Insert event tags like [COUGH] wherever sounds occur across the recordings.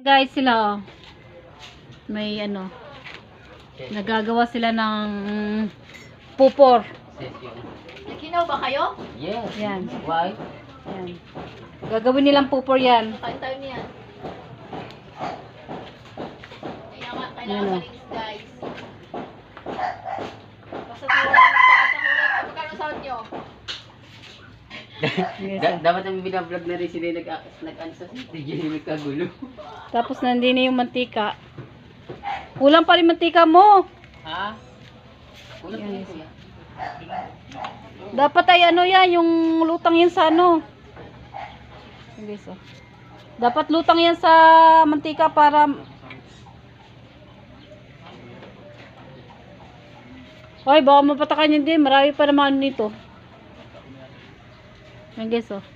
Guys, sila oh. May ano, nagagawa sila ng pupor. Nagkinaw ba kayo? Yes. Yan. Why? Yan. Gagawin nilang pupor yan. Kain tayo niyan. Kailangan, Yan, kailangan oh. malinis guys. Da- dapat ang binablog na rin sila nag nag-ansa sa tigil yung kagulo. Tapos nandun na yung mantika. Kulang pa rin mantika mo. Ha? Kulang yes. kuya. Dapat ay ano yan, yung lutang yan sa ano. Guys, oh. Dapat lutang yan sa mantika para Hoy, baka mapatakan yun din. Marami pa naman ano nito. Yan guys, oh. Ang.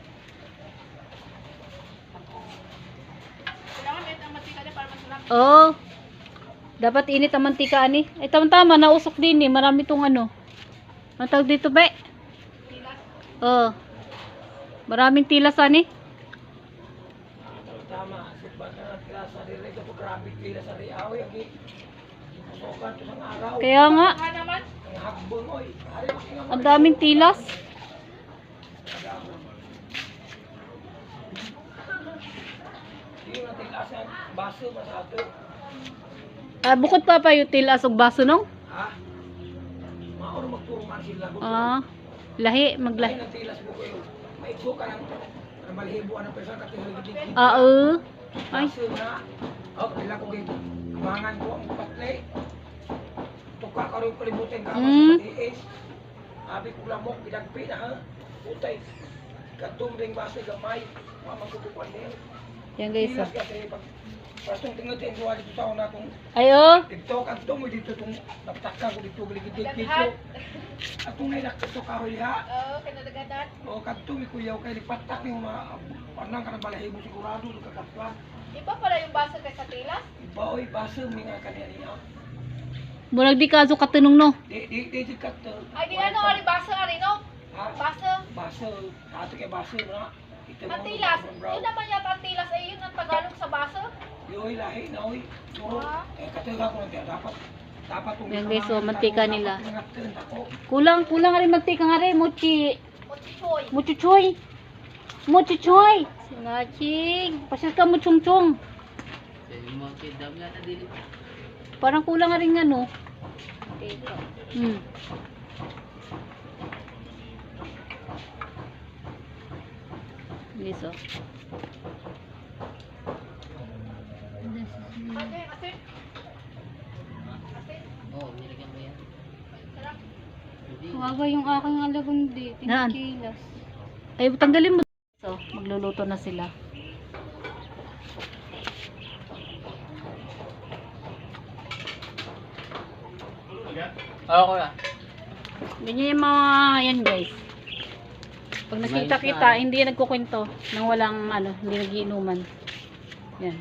Oo. Dapat init ang mantika ani. Ay tama-tama, nausok din eh. Marami tong ano. Ang tawag dito, be? Tilas. Oo. Maraming tilas ani. Tama, sebab na tira sa dire ko grabe tira sa riaw yung Sokan to sang araw. Kaya nga, Nga naman. Ang hagbon oy. Ari mo singa ang daming tilas. Di na tilasan baso masato. Ah, bukod pa pa yung tilas og baso nung. Ha? Maor magturuan sila. Ah, lahi, Lahi maglahi. ng tilas mo kayo. Maigko ka ng ng malhibo ang pesa ka tihaligid. Ah, oo. Ay, Baso na. Oh, pila ko gid. Mangan ko ang patle. Tuka ka rin kalibutin ka Mm. sa diis. Abi ko lamok pinagpi na ha. Utay. Katum ring baso gamay. Wa magkukuan niya. Yan guys. Oh. pag Pastong tingnan din ko dito sa una kung Ay, oh. dito kan to mo dito tong naptaka ko dito giligid dito. Atong nay nakito ka hoy ha. Oo, kinadagadan. O kadto mi kuyaw kay lipatak ni ma panang kana balahibo sigurado sa kakatwa. Iba pala yung baso kay sa tilas. Iba oy baso mi nga kanya niya. Murag di kaso katunong no. Di di di di kat. Ay, di ano, ari baso, ari no? Ha? Baso. Baso. Ato kay baso na. Ito Ang tilas. Yun naman yata ang tilas. Eh, yun ang Tagalog sa baso. Yoy lahi na oy. Puro Ah. eh kataga ko na dapat dapat tong Yan, guys, so, mantika nila. Kulang, kulang rin magtika nga rin. Mochi. Mochichoy. Muchuchoy. Muchuchoy. Singaching. Pasyal ka mo chung chung. Sabi mo, kid, dami na dili. Parang kulang nga rin ano. Dito. Hmm. Yes, oh. Yung. Hindi. Kawawa yung aking alagundi. Naan? Tinikilas. Ay, tanggalin mo. So, magluluto na sila. Oo, kuya. Ganyan yung mga, yan guys. Pag nakita kita, hindi yan nagkukwento nang walang, ano, hindi nagiinuman. Yan.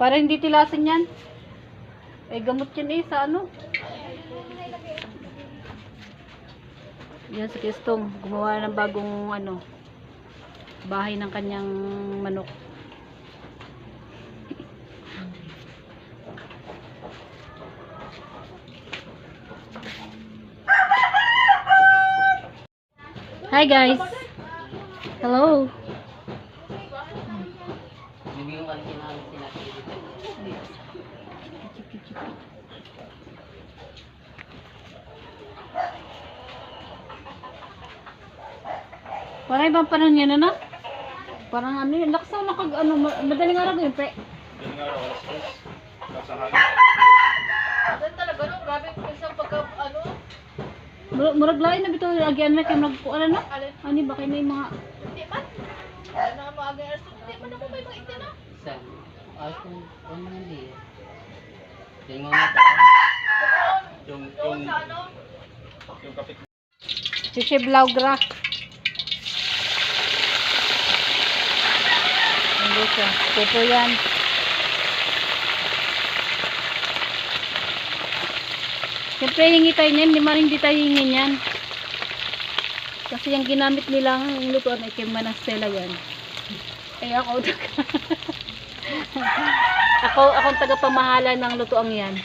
Para hindi tilasin yan. Eh, gamot yan eh, sa ano. Yan si Kistong, gumawa ng bagong, ano, bahay ng kanyang manok. Hi guys. Hello. Bibigyan ka rin namin sila. Parang ibang panahon yan, ano? Parang ano yun, laksaw na kag, ano, ma- madaling araw yun, pre. Asin Mur- Murag lain na bito, agyan na kayo nagkuan na. Alin? Ani ba kayo na yung mga, Hindi man. Ano agay asin? Hindi man ako may mga na. Ayos kung ano hindi. Tingnan mo na ito. Doon. Yung, yung, sa ano? si Chef Laugra. Hindi siya. Pupo yan. Siyempre, hingi tayo niyan. Hindi man hindi tayo hingin yan. Kasi yung ginamit nilang lutuan ay kay Manastela yan. Kaya ako [LAUGHS] ako akong tagapamahala ng lutuang yan.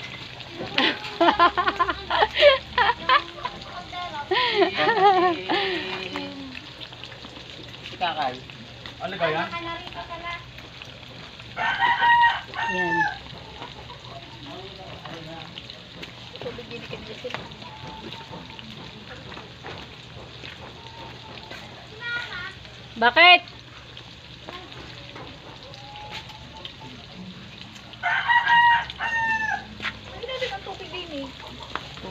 Kakay. Ano ba yan? Yan. Bakit?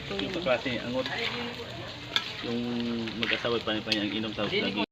Ito klase, angot. Yung mag-asawa pa niya ang inom tapos lagi